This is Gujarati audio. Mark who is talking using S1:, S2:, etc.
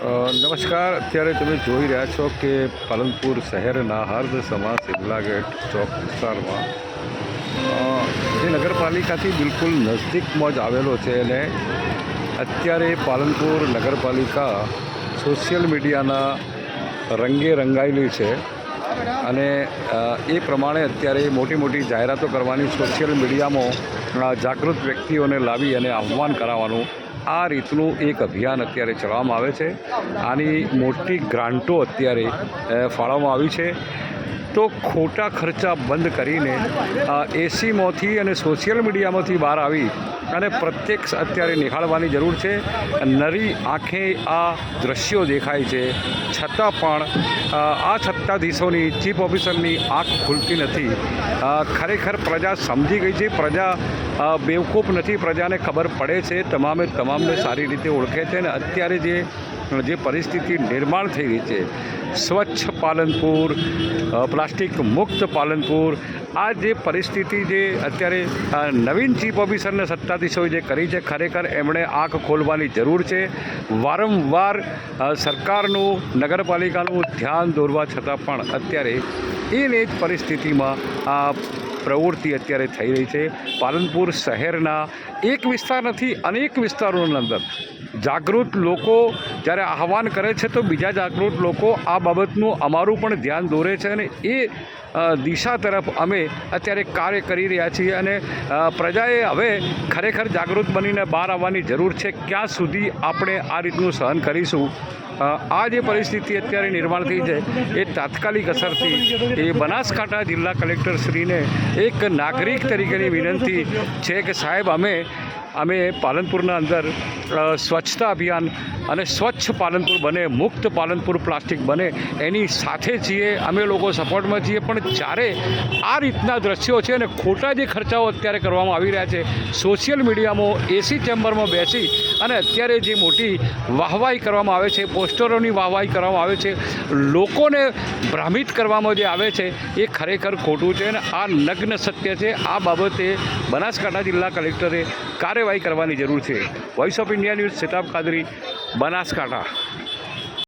S1: નમસ્કાર. અત્યારે તમે જોઈ રહ્યા છો કે પાલનપુર શહેરના હર્દ સમા સિમલા ચોક વિસ્તારમાં જે નગરપાલિકાથી બિલકુલ નજદીકમાં જ આવેલો છે અને અત્યારે પાલનપુર નગરપાલિકા સોશિયલ મીડિયાના રંગે રંગાયેલી છે. અને એ પ્રમાણે અત્યારે મોટી મોટી જાહેરાતો કરવાની સોશિયલ મીડિયામાં જાગૃત વ્યક્તિઓને લાવી અને આહ્વાન કરાવવાનું આ રીતનું એક અભિયાન અત્યારે ચલાવવામાં આવે છે. આની મોટી ગ્રાન્ટો અત્યારે ફાળવવામાં આવી છે. તો ખોટા ખર્ચા બંધ કરીને એસીમાંથી અને સોશિયલ મીડિયામાંથી બહાર આવી અને પ્રત્યક્ષ અત્યારે નિહાળવાની જરૂર છે. નરી આંખે આ દ્રશ્યો દેખાય છે. છતાં પણ આ સત્તાધીશોની ચીફ ઓફિસરની આંખ ખુલતી નથી. ખરેખર પ્રજા સમજી ગઈ છે. પ્રજા બેવકૂફ નથી, પ્રજાને ખબર પડે છે. તમામે તમામને સારી રીતે ઓળખે છે અને અત્યારે જે જે પરિસ્થિતિ નિર્માણ થઈ રહી છે, સ્વચ્છ પાલનપુર પ્લાસ્ટિક મુક્ત પાલનપુર, આ જે પરિસ્થિતિ જે અત્યારે નવીન ચીફ ઓફિસરને સત્તાધીશોએ જે કરી છે, ખરેખર એમણે આંખ ખોલવાની જરૂર છે. વારંવાર સરકારનું, નગરપાલિકાનું ધ્યાન દોરવા છતાં પણ અત્યારે એને જ પરિસ્થિતિમાં આ પ્રવૃત્તિ અત્યારે થઈ રહી છે. પાલનપુર શહેરના એક વિસ્તાર નથી, અનેક વિસ્તારોની અંદર. જાગૃત લોકો જ્યારે આહવાન કરે છે તો બીજા જાગૃત લોકો આ બાબતનું અમારું પણ ધ્યાન દોરે છે અને એ દિશા તરફ અમે અત્યારે કાર્ય કરી રહ્યા છીએ અને પ્રજાએ હવે ખરેખર જાગૃત બનીને બહાર આવવાની જરૂર છે. ક્યાં સુધી આપણે આ રીતનું સહન કરીશું? આ જે પરિસ્થિતિ અત્યારે નિર્માણ થઈ છે, એ તાત્કાલિક અસરથી એ બનાસકાંઠા જિલ્લા કલેક્ટરશ્રીને એક નાગરિક તરીકેની વિનંતી છે કે સાહેબ, અમે અમે પાલનપુરના અંદર સ્વચ્છતા અભિયાન અને સ્વચ્છ પાલનપુર બને, મુક્ત પાલનપુર પ્લાસ્ટિક બને, એની સાથે છીએ, અમે લોકો સપોર્ટમાં છીએ. પણ જ્યારે આ રીતના દ્રશ્યો છે અને ખોટા જે ખર્ચાઓ અત્યારે કરવામાં આવી રહ્યા છે, સોશિયલ મીડિયામાં, એસી ચેમ્બરમાં બેસી અને અત્યારે જે મોટી વાહવાઈ કરવામાં આવે છે, પોસ્ટરોની વાહવાઈ કરવામાં આવે છે, લોકોને ભ્રમિત કરવામાં જે આવે છે, એ ખરેખર ખોટું છે. અને આ નગ્ન સત્ય છે. આ બાબતે બનાસકાંઠા જિલ્લા કલેક્ટરે કાર્યવાહી કરવાની જરૂર છે. Voice of India news Sitab Kadri Banaskantha.